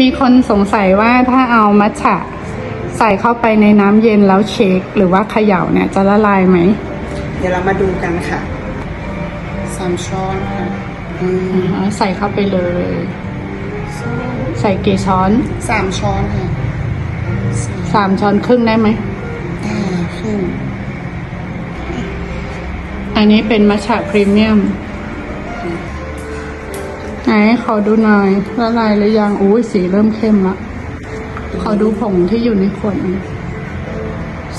มีคนสงสัยว่าถ้าเอามัทฉะใส่เข้าไปในน้ำเย็นแล้วเชคหรือว่าเขย่าเนี่ยจะละลายไหม เดี๋ยวเรามาดูกันค่ะสามช้อนค่ะอืมอ่าใส่เข้าไปเลย ใส่กี่ช้อนสามช้อนค่ะสี่สามช้อนครึ่งได้ไหมอ่าครึ่งอันนี้เป็นมัทฉะพรีเมียมไหน ขอดูหน่อยละลายหรือยังอุ้ยสีเริ่มเข้มละขอดูผงที่อยู่ในขวดหน่อย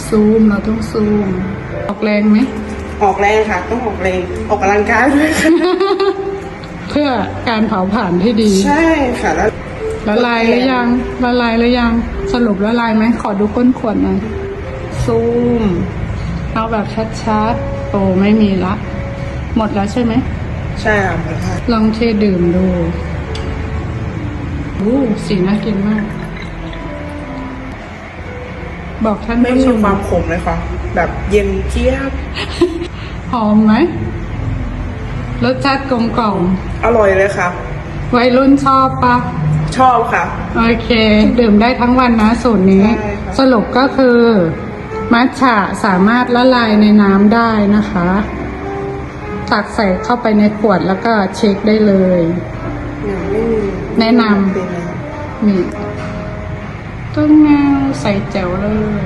ซูมเราต้องซูม ออกแรงไหมออกแรงค่ะ ต้องออกแรงออกกำลังกายด้วยค่ะเพื่อการเผาผลาญที่ดี ใช่ค่ะแล้วละลายหรือยังละลายหรือยังสรุปละลายไหมขอดูก้นขวดหน่อยซูม เอาแบบชัดๆโอ้ไม่มีละ หมดแล้วใช่ไหม ใช่ค่ะหมดค่ะลองเทดื่มดูอู้สีน่ากินมาก บอกท่านไม่ผู้มีชมความขมเลยค่ะ แบบเย็นเจี๊ยบ หอมไหม รสชาติกลมกล่อมอร่อยเลยค่ะ วัยรุ่นชอบปะ ชอบค่ะ โอเค ดื่มได้ทั้งวันนะสูตรนี้ ใช่ค่ะ สรุปก็คือ มัทฉะสามารถละลายในน้ำได้นะคะ ตักใส่เข้าไปในขวดแล้วก็เช็คได้เลยเนี่ยไม่มีแนะนำเป็นเลยนี่ต้นแงวใส่แจ๋วเลย